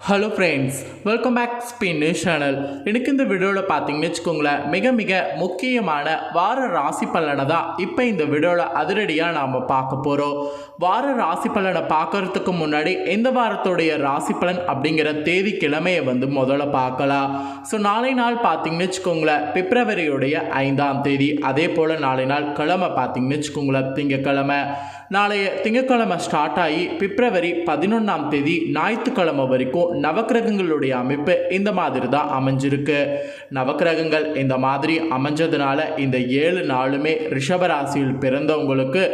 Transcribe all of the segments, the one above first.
Hello friends welcome back spin channel எனக்கு இந்த வீடியோவில் பார்த்தீங்கன்னு வச்சுக்கோங்களேன் மிக மிக முக்கியமான வார ராசி பலனை தான் இப்போ இந்த வீடியோவில் அதிரடியாக நாம் பார்க்க போகிறோம் வார ராசி பலனை பார்க்கறதுக்கு முன்னாடி எந்த வாரத்துடைய ராசி பலன் அப்படிங்கிற தேதி கிழமையை வந்து முதல்ல பார்க்கலாம். ஸோ நாளை நாள் பார்த்தீங்கன்னு வச்சுக்கோங்களேன் பிப்ரவரியுடைய ஐந்தாம் தேதி. அதே போல் நாளை நாள் கிழமை பார்த்தீங்கன்னு வச்சுக்கோங்களேன் திங்கக்கிழமை நாளைய திங்கட்கிழமை ஸ்டார்ட் ஆகி பிப்ரவரி பதினொன்றாம் தேதி ஞாயிற்றுக்கிழமை வரைக்கும் நவக்கிரகங்களுடைய அமைப்பு இந்த மாதிரி தான் அமைஞ்சிருக்கு. நவக்கிரகங்கள் இந்த மாதிரி அமைஞ்சதுனால இந்த ஏழு நாளுமே ரிஷபராசியில் பிறந்தவங்களுக்கு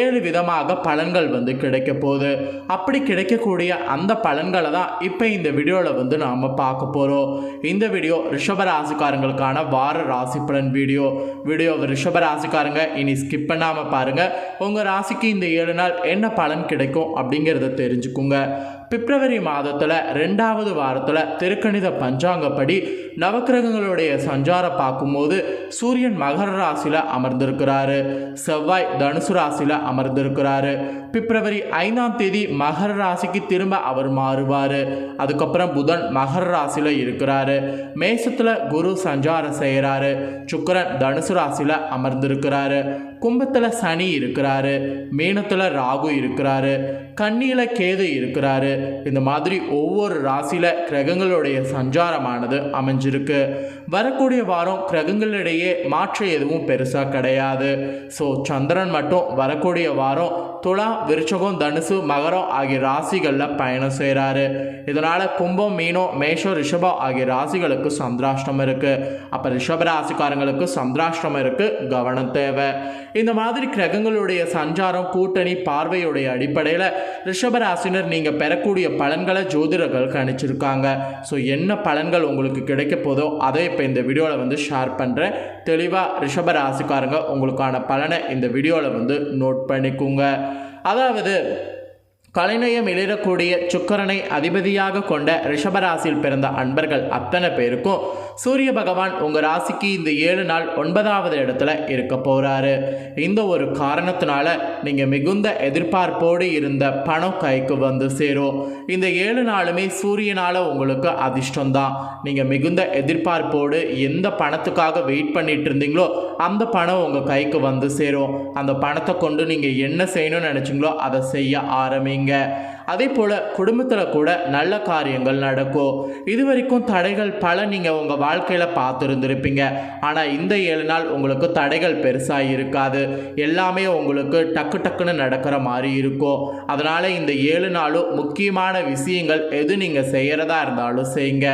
ஏழு விதமாக பலன்கள் வந்து கிடைக்க போகுது. அப்படி கிடைக்கக்கூடிய அந்த பலன்களை தான் இப்போ இந்த வீடியோவில் வந்து நாம் பார்க்க போகிறோம் இந்த வீடியோ ரிஷபராசிக்காரங்களுக்கான வார ராசி பலன் வீடியோ. வீடியோ ரிஷபராசிக்காரங்க இனி ஸ்கிப் பண்ணாமல் பாருங்கள் உங்கள் ராசிக்கு இந்த ஏழு நாள் என்ன பலன் கிடைக்கும் அப்படிங்கிறத தெரிஞ்சுக்குங்க. பிப்ரவரி மாதத்தில் ரெண்டாவது வாரத்தில் திருக்கணித பஞ்சாங்கப்படி நவக்கிரகங்களுடைய சஞ்சாரம் பார்க்கும்போது சூரியன் மகர ராசியில் அமர்ந்திருக்கிறாரு. செவ்வாய் தனுசு ராசியில் அமர்ந்திருக்கிறாரு. பிப்ரவரி ஐந்தாம் தேதி மகர ராசிக்கு திரும்ப அவர் மாறுவார். அதுக்கப்புறம் புதன் மகர ராசியில் இருக்கிறாரு. மேசத்தில் குரு சஞ்சாரம் செய்கிறாரு சுக்கரன் தனுசு ராசியில் அமர்ந்திருக்கிறாரு. கும்பத்தில் சனி இருக்கிறாரு மீனத்தில் ராகு இருக்கிறாரு கண்ணியில் கேது இருக்கிறாரு. இந்த மாதிரி ஒவ்வொரு ராசியில் கிரகங்களுடைய சஞ்சாரமானது அமைஞ்சிருக்கு. வரக்கூடிய வாரம் கிரகங்களிடையே மாற்றம் எதுவும் பெருசாக கிடையாது. ஸோ சந்திரன் மட்டும் வரக்கூடிய வாரம் துலா விருச்சகம் தனுசு மகரம் ஆகிய ராசிகளில் பயணம் செய்கிறாரு இதனால் கும்பம் மீனம் மேஷம் ரிஷபம் ஆகிய ராசிகளுக்கு சந்திராஷ்டம் இருக்குது அப்போ ரிஷப ராசிக்காரங்களுக்கு சந்திராஷ்டம் இருக்குது கவனம் தேவை இந்த மாதிரி கிரகங்களுடைய சஞ்சாரம் கூட்டணி பார்வையுடைய அடிப்படையில் ரிஷபராசினர் நீங்கள் பெறக்கூடிய பலன்களை ஜோதிடர்கள் கணிச்சிருக்காங்க ஸோ என்ன பலன்கள் உங்களுக்கு கிடைக்க போதோ அதை இப்போ இந்த வீடியோவில் வந்து ஷேர் பண்ணுறேன் தெளிவாக ரிஷபராசிக்காரங்க உங்களுக்கான பலனை இந்த வீடியோவில் வந்து நோட் பண்ணிக்கோங்க. அதாவது கலைநயம் இளிரக்கூடிய சுக்கரனை அதிபதியாக கொண்ட ரிஷபராசியில் பிறந்த அன்பர்கள் அத்தனை பேருக்கும் சூரிய பகவான் உங்கள் ராசிக்கு இந்த ஏழு நாள் ஒன்பதாவது இடத்துல இருக்க போகிறாரு இந்த ஒரு காரணத்தினால நீங்கள் மிகுந்த எதிர்பார்ப்போடு இருந்த பணம் கைக்கு வந்து சேரும். இந்த ஏழு நாளுமே சூரியனால் உங்களுக்கு அதிர்ஷ்டம்தான். நீங்கள் மிகுந்த எதிர்பார்ப்போடு எந்த பணத்துக்காக வெயிட் பண்ணிட்டு இருந்தீங்களோ அந்த பணம் உங்கள் கைக்கு வந்து சேரும். அந்த பணத்தை கொண்டு நீங்கள் என்ன செய்யணும்னு நினச்சிங்களோ அதை செய்ய ஆரம்பிங்க. நீங்கள் அதே போல் குடும்பத்தில் கூட நல்ல காரியங்கள் நடக்கும். இது வரைக்கும் தடைகள் பல நீங்கள் உங்கள் வாழ்க்கையில் பார்த்துருந்துருப்பீங்க. ஆனால் இந்த ஏழு நாள் உங்களுக்கு தடைகள் பெருசாக இருக்காது. எல்லாமே உங்களுக்கு டக்கு டக்குன்னு நடக்கிற மாதிரி இருக்கும். அதனால் இந்த ஏழு நாளும் முக்கியமான விஷயங்கள் எது நீங்கள் செய்கிறதா இருந்தாலும் செய்யுங்க.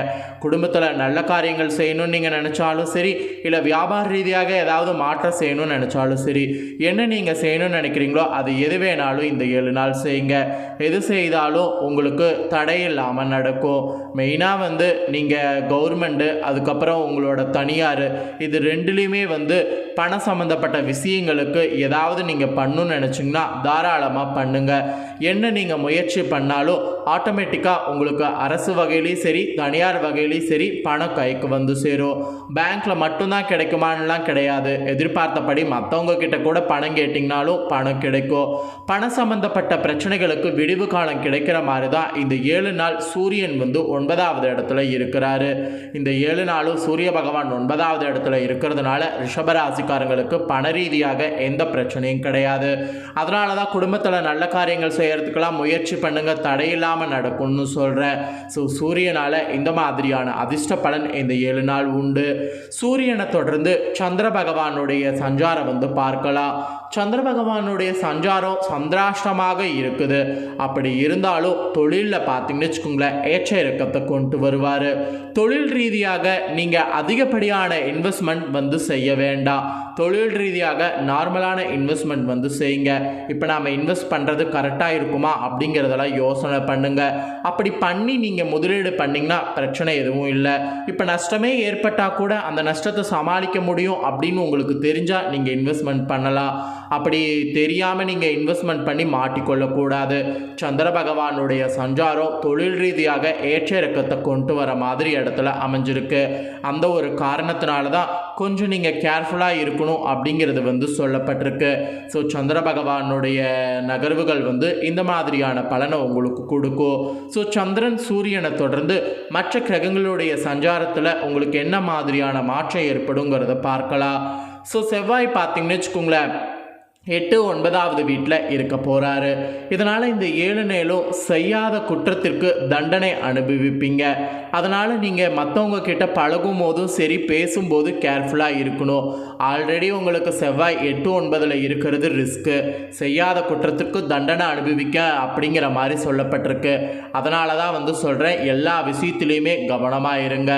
குடும்பத்தில் நல்ல காரியங்கள் செய்யணும்னு நீங்கள் நினச்சாலும் சரி இல்லை வியாபார ரீதியாக ஏதாவது மாற்றம் செய்யணும்னு நினச்சாலும் சரி என்ன நீங்கள் செய்யணும்னு நினைக்கிறீங்களோ அது எது வேணாலும் இந்த ஏழு நாள் செய்யுங்க. எது செய்தாலும் உங்களுக்கு தடை இல்லாமல் நடக்கும். மெயினாக வந்து நீங்கள் கவர்மெண்ட்டு அதுக்கப்புறம் உங்களோட தனியார் இது ரெண்டுலேயுமே வந்து பணம் சம்மந்தப்பட்ட விஷயங்களுக்கு ஏதாவது நீங்கள் பண்ணணும்னு நினச்சிங்கன்னா தாராளமாக பண்ணுங்கள் என்ன நீங்கள் முயற்சி பண்ணாலும் ஆட்டோமேட்டிக்காக உங்களுக்கு அரசு வகையிலையும் சரி தனியார் வகையிலையும் சரி பணம் கைக்கு வந்து சேரும். பேங்க்கில் மட்டும்தான் கிடைக்குமான்லாம் கிடையாது. எதிர்பார்த்தபடி மற்றவங்க கிட்ட கூட பணம் கேட்டிங்கனாலும் பணம் கிடைக்கும். பணம் சம்மந்தப்பட்ட பிரச்சனைகளுக்கு விடிவு காலம் கிடைக்கிற மாதிரி தான் இந்த ஏழு நாள் சூரியன் வந்து ஒன்பதாவது இடத்துல இருக்கிறாரு. இந்த ஏழு நாளும் சூரிய பகவான் ஒன்பதாவது இடத்துல இருக்கிறதுனால ரிஷபராசிக்காரங்களுக்கு பண ரீதியாக எந்த பிரச்சனையும் கிடையாது. அதனால தான் குடும்பத்தில் நல்ல காரியங்கள் செய்கிறதுக்கெல்லாம் முயற்சி பண்ணுங்க தடையில்லாமல் நடக்கும்னு சொல்கிறேன் ஸோ சூரியனால் இந்த மாதிரியான அதிர்ஷ்ட பலன் இந்த ஏழு நாள் உண்டு. சூரியனை தொடர்ந்து சந்திர பகவானுடைய சஞ்சாரம் வந்து பார்க்கலாம். சந்திர பகவானுடைய சஞ்சாரம் சந்திராஷ்டமாக இருக்குது. அப்படி இருந்தாலும் தொழிலில் பார்த்தீங்கன்னு வச்சுக்கோங்களேன் ஏற்ற இறக்கத்தை கொண்டு வருவார். தொழில் ரீதியாக நீங்கள் அதிகப்படியான இன்வெஸ்ட்மெண்ட் வந்து செய்ய வேண்டாம். தொழில் ரீதியாக நார்மலான இன்வெஸ்ட்மெண்ட் வந்து செய்யுங்க. இப்போ நாம் இன்வெஸ்ட் பண்ணுறது கரெக்டாக இருக்குமா அப்படிங்கிறதெல்லாம் யோசனை பண்ணுங்க. அப்படி பண்ணி நீங்கள் முதலீடு பண்ணிங்கன்னா பிரச்சனை எதுவும் இல்லை. இப்போ நஷ்டமே ஏற்பட்டால் கூட அந்த நஷ்டத்தை சமாளிக்க முடியும் அப்படின்னு உங்களுக்கு தெரிஞ்சால் நீங்கள் இன்வெஸ்ட்மெண்ட் பண்ணலாம். அப்படி தெரியாமல் நீங்கள் இன்வெஸ்ட்மெண்ட் பண்ணி மாட்டிக்கொள்ளக்கூடாது. சந்திர பகவானுடைய சஞ்சாரம் தொழில் ரீதியாக ஏற்ற இறக்கத்தை கொண்டு வர மாதிரி இடத்துல அமைஞ்சிருக்கு. அந்த ஒரு காரணத்தினால தான் கொஞ்சம் நீங்கள் கேர்ஃபுல்லாக இருக்கணும் அப்படிங்கிறது வந்து சொல்லப்பட்டிருக்கு. ஸோ சந்திர பகவானுடைய நகர்வுகள் வந்து இந்த மாதிரியான பலனை உங்களுக்கு கொடுக்கும். ஸோ சந்திரன் சூரியனை தொடர்ந்து மற்ற கிரகங்களுடைய சஞ்சாரத்தில் உங்களுக்கு என்ன மாதிரியான மாற்றம் ஏற்படுங்கிறத பார்க்கலாம். ஸோ செவ்வாய் பார்த்தீங்கன்னு வச்சுக்கோங்களேன். எட்டு ஒன்பதாவது வீட்டில் இருக்க போகிறாரு இதனால் இந்த ஏழு நேலும் செய்யாத குற்றத்திற்கு தண்டனை அனுபவிப்பீங்க. அதனால் நீங்கள் மற்றவங்க கிட்ட பழகும் போதும் சரி பேசும்போது கேர்ஃபுல்லாக இருக்கணும். ஆல்ரெடி உங்களுக்கு செவ்வாய் எட்டு ஒன்பதில் இருக்கிறது ரிஸ்க்கு செய்யாத குற்றத்திற்கு தண்டனை அனுபவிக்க அப்படிங்கிற மாதிரி சொல்லப்பட்டிருக்கு. அதனால தான் வந்து சொல்கிறேன் எல்லா விஷயத்துலேயுமே கவனமாக இருங்க.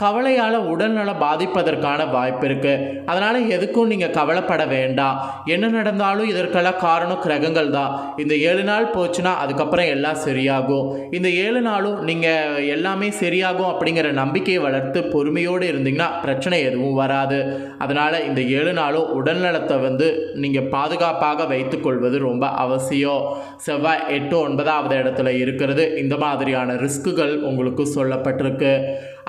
கவலையால் உடல்நலம் பாதிப்பதற்கான வாய்ப்பு இருக்குது அதனால் எதுக்கும் நீங்கள் கவலைப்பட வேண்டாம் என்ன நடந்தாலும் இதற்கெல்லாம் காரணம் கிரகங்கள் தான். இந்த ஏழு நாள் போச்சுன்னா அதுக்கப்புறம் எல்லாம் சரியாகும். இந்த ஏழு நாளும் நீங்கள் எல்லாமே சரியாகும் அப்படிங்கிற நம்பிக்கையை வளர்த்து பொறுமையோடு இருந்தீங்கன்னா பிரச்சனை எதுவும் வராது. அதனால் இந்த ஏழு நாளும் உடல்நலத்தை வந்து நீங்கள் பாதுகாப்பாக வைத்துக்கொள்வது ரொம்ப அவசியம். செவ்வாய் எட்டு ஒன்பதாவது இடத்துல இருக்கிறது. இந்த மாதிரியான ரிஸ்க்குகள் உங்களுக்கு சொல்லப்பட்டிருக்கு.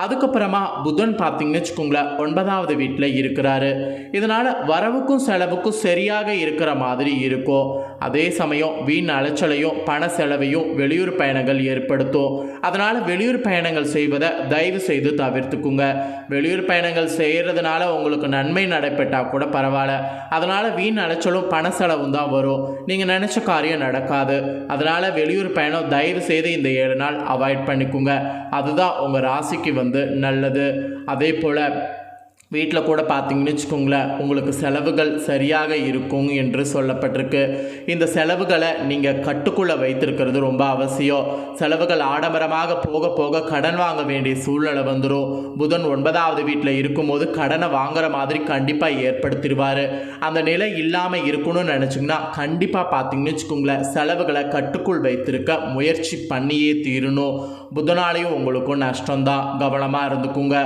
அதுக்கப்புறமா புதன் பார்த்தீங்கன்னு வச்சுக்கோங்களேன் ஒன்பதாவது வீட்டில் இருக்கிறாரு. இதனால் வரவுக்கும் செலவுக்கும் சரியாக இருக்கிற மாதிரி இருக்கும். அதே சமயம் வீண் அலைச்சலையும் பண செலவையும் வெளியூர் பயணங்கள் ஏற்படுத்தும். அதனால் வெளியூர் பயணங்கள் செய்வதை தயவு செய்து தவிர்த்துக்குங்க. வெளியூர் பயணங்கள் செய்கிறதுனால உங்களுக்கு நன்மை நடைபெற்றால் கூட பரவாயில்ல. அதனால் வீண் அலைச்சலும் பண செலவும் தான் வரும். நீங்கள் நினச்ச காரியம் நடக்காது. அதனால் வெளியூர் பயணம் தயவு செய்து இந்த ஏழு நாள் அவாய்ட் பண்ணிக்கோங்க. அதுதான் உங்கள் ராசிக்கு வந்து நல்லது. அதே போல் வீட்டில் கூட பார்த்தீங்கன்னு வச்சுக்கோங்களேன் உங்களுக்கு செலவுகள் சரியாக இருக்கும் என்று சொல்லப்பட்டிருக்கு. இந்த செலவுகளை நீங்கள் கட்டுக்குள்ளே வைத்திருக்கிறது ரொம்ப அவசியம். செலவுகள் ஆடம்பரமாக போக போக கடன் வாங்க வேண்டிய சூழ்நிலை வந்துடும் புதன் ஒன்பதாவது வீட்டில் இருக்கும்போது கடனை வாங்குற மாதிரி கண்டிப்பாக ஏற்படுத்திடுவார். அந்த நிலை இல்லாமல் இருக்கணும்னு நினச்சிங்கன்னா கண்டிப்பாக பார்த்தீங்கன்னு வச்சுக்கோங்களேன் செலவுகளை கட்டுக்குள் வைத்திருக்க முயற்சி பண்ணியே தீரணும். புதனாலையும் உங்களுக்கும் நஷ்டம்தான். கவனமாக இருந்துக்குங்க.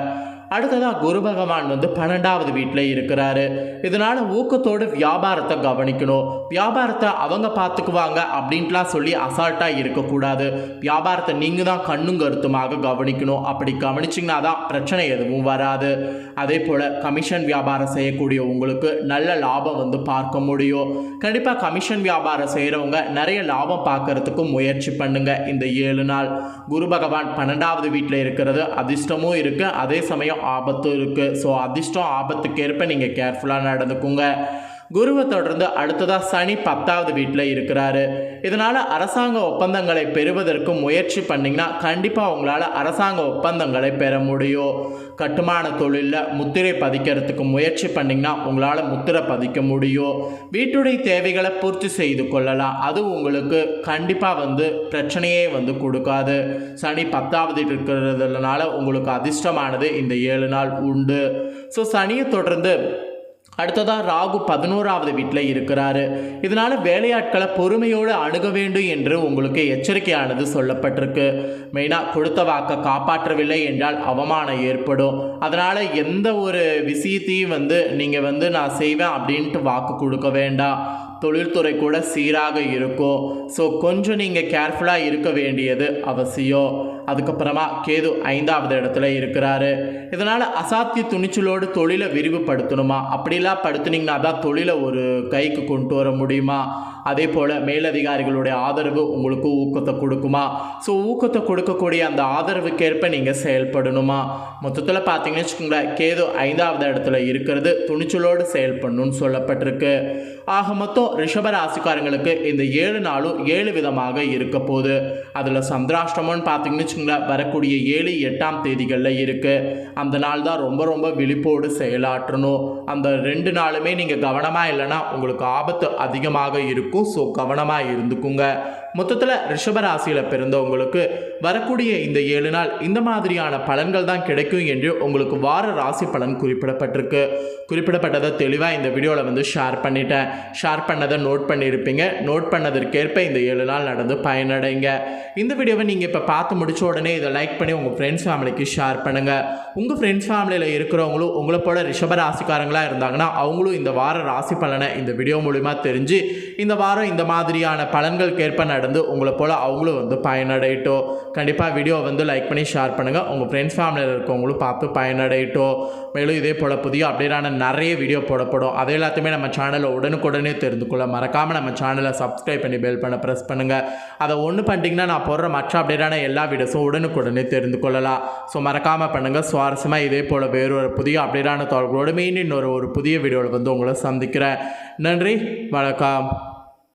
அடுத்ததாக குரு பகவான் வந்து பன்னெண்டாவது வீட்டில் இருக்கிறாரு. இதனால் ஊக்கத்தோடு வியாபாரத்தை கவனிக்கணும். வியாபாரத்தை அவங்க பார்த்துக்குவாங்க அப்படின்ட்டுலாம் சொல்லி அசால்ட்டாக இருக்கக்கூடாது. வியாபாரத்தை நீங்கள் தான் கண்ணும் கருத்துமாக கவனிக்கணும். அப்படி கவனிச்சிங்கன்னா தான் பிரச்சனை எதுவும் வராது. அதே போல் கமிஷன் வியாபாரம் செய்யக்கூடிய உங்களுக்கு நல்ல லாபம் வந்து பார்க்க முடியும். கண்டிப்பாக கமிஷன் வியாபாரம் செய்கிறவங்க நிறைய லாபம் பார்க்கறதுக்கு முயற்சி பண்ணுங்கள் இந்த ஏழு நாள். குரு பகவான் பன்னெண்டாவது வீட்டில் இருக்கிறது அதிர்ஷ்டமும் இருக்குது அதே சமயம் ஆபத்தும் இருக்குது ஸோ அதிர்ஷ்டம் ஆபத்துக்கேற்ப நீங்கள் கேர்ஃபுல்லாக நடந்துக்குங்க. குருவை தொடர்ந்து அடுத்ததாக சனி பத்தாவது வீட்டில் இருக்கிறாரு. இதனால் அரசாங்க ஒப்பந்தங்களை பெறுவதற்கு முயற்சி பண்ணிங்கன்னா கண்டிப்பாக உங்களால் அரசாங்க ஒப்பந்தங்களை பெற முடியும். கட்டுமான தொழிலில் முத்திரை பதிக்கிறதுக்கு முயற்சி பண்ணிங்கன்னா உங்களால் முத்திரை பதிக்க முடியும். வீட்டுடைய தேவைகளை பூர்த்தி செய்து கொள்ளலாம். அது உங்களுக்கு கண்டிப்பாக வந்து பிரச்சனையே வந்து கொடுக்காது. சனி பத்தாவது இருக்கிறதுனால உங்களுக்கு அதிர்ஷ்டமானது இந்த ஏழு நாள் உண்டு. ஸோ சனியை தொடர்ந்து அடுத்ததாக ராகு பதினோராவது வீட்டில் இருக்கிறாரு. இதனால் வேலையாட்களை பொறுமையோடு அணுக வேண்டும் என்று உங்களுக்கு எச்சரிக்கையானது சொல்லப்பட்டிருக்கு. மெயினாக கொடுத்த வாக்கை காப்பாற்றவில்லை என்றால் அவமானம் ஏற்படும். அதனால் எந்த ஒரு விஷயத்தையும் வந்து நீங்கள் வந்து நான் செய்வேன் அப்படின்ட்டு வாக்கு கொடுக்க வேண்டாம். தொழில்துறை கூட சீராக இருக்கும். ஸோ கொஞ்சம் நீங்கள் கேர்ஃபுல்லாக இருக்க வேண்டியது அவசியம். அதுக்கப்புறமா கேது ஐந்தாவது இடத்துல இருக்கிறாரு. இதனால் அசாத்திய துணிச்சலோடு தொழிலை விரிவுபடுத்தணுமா? அப்படிலாம் படுத்துனீங்கன்னா தான் தொழிலை ஒரு கைக்கு கொண்டு வர முடியுமா? அதே போல் மேலதிகாரிகளுடைய ஆதரவு உங்களுக்கு ஊக்கத்தை கொடுக்குமா? ஸோ ஊக்கத்தை கொடுக்கக்கூடிய அந்த ஆதரவுக்கேற்ப நீங்கள் செயல்படணுமா? மொத்தத்தில் பார்த்தீங்கன்னு வச்சுக்கோங்களேன் கேது ஐந்தாவது இடத்துல இருக்கிறது துணிச்சலோடு செயல்படணும்னு சொல்லப்பட்டிருக்கு. ஆக மொத்தம் ரிஷப ராசிக்காரங்களுக்கு இந்த ஏழு நாளும் ஏழு விதமாக இருக்க போகுது. அதில் சந்திராஷ்டமம்னு பார்த்தீங்கன்னு வச்சுக்கோங்களேன் வரக்கூடிய ஏழு எட்டாம் தேதிகளில் இருக்குது அந்த நாள் தான் ரொம்ப ரொம்ப விழிப்போடு செயலாற்றணும். அந்த ரெண்டு நாளுமே நீங்கள் கவனமாக இல்லைன்னா உங்களுக்கு ஆபத்து அதிகமாக இருக்கும். ஸோ கவனமாக இருந்துக்குங்க. மொத்தத்தில் ரிஷபராசியில் பிறந்தவங்களுக்கு வரக்கூடிய இந்த ஏழு நாள் இந்த மாதிரியான பலன்கள் தான் கிடைக்கும் என்று உங்களுக்கு வார ராசி பலன் குறிப்பிடப்பட்டிருக்கு. குறிப்பிடப்பட்டதை தெளிவாக இந்த வீடியோவில் வந்து ஷேர் பண்ணிட்டேன். ஷேர் பண்ணதை நோட் பண்ணியிருப்பீங்க. நோட் பண்ணதற்கேற்ப இந்த ஏழு நாள் நடந்து பயனடைங்க. இந்த வீடியோவை நீங்கள் இப்போ பார்த்து முடிச்ச உடனே இதை லைக் பண்ணி உங்கள் ஃப்ரெண்ட்ஸ் ஃபேமிலிக்கு ஷேர் பண்ணுங்கள் உங்கள் ஃப்ரெண்ட்ஸ் ஃபேமிலியில் இருக்கிறவங்களும் உங்களை போல ரிஷப ராசிக்காரங்களாக இருந்தாங்கன்னா அவங்களும் இந்த வார ராசி பலனை இந்த வீடியோ மூலிமா தெரிஞ்சு இந்த வாரம் இந்த மாதிரியான பலன்களுக்கேற்ப நட கடந்து உங்களை போல் அவங்களும் வந்து பயனடையட்டும் கண்டிப்பாக வீடியோ வந்து லைக் பண்ணி ஷேர் பண்ணுங்கள் உங்கள் ஃப்ரெண்ட்ஸ் ஃபேமிலியில் இருக்கவங்களும் பார்த்து பயனடையட்டும் மேலும் இதே போல் புதிய அப்டேட்டான நிறைய வீடியோ போடப்படும். அது எல்லாத்தையுமே நம்ம சேனலில் உடனுக்குடனே தெரிந்து கொள்ள மறக்காமல் நம்ம சேனலை சப்ஸ்கிரைப் பண்ணி பெல் பண்ண ப்ரெஸ் பண்ணுங்கள் அதை ஒன்று பண்ணிட்டீங்கன்னா நான் போடுற மற்ற அப்டேட்டான எல்லா வீடியோஸும் உடனுக்குடனே தெரிந்து கொள்ளலாம். ஸோ மறக்காமல் பண்ணுங்கள் சுவாரஸ்யமாக இதே போல் வேறு ஒரு புதிய அப்டேட்டான தொடர்களோடு மீண்டும் இன்னொரு ஒரு புதிய வீடியோவில் வந்து உங்களை சந்திக்கிறேன். நன்றி வணக்கம்.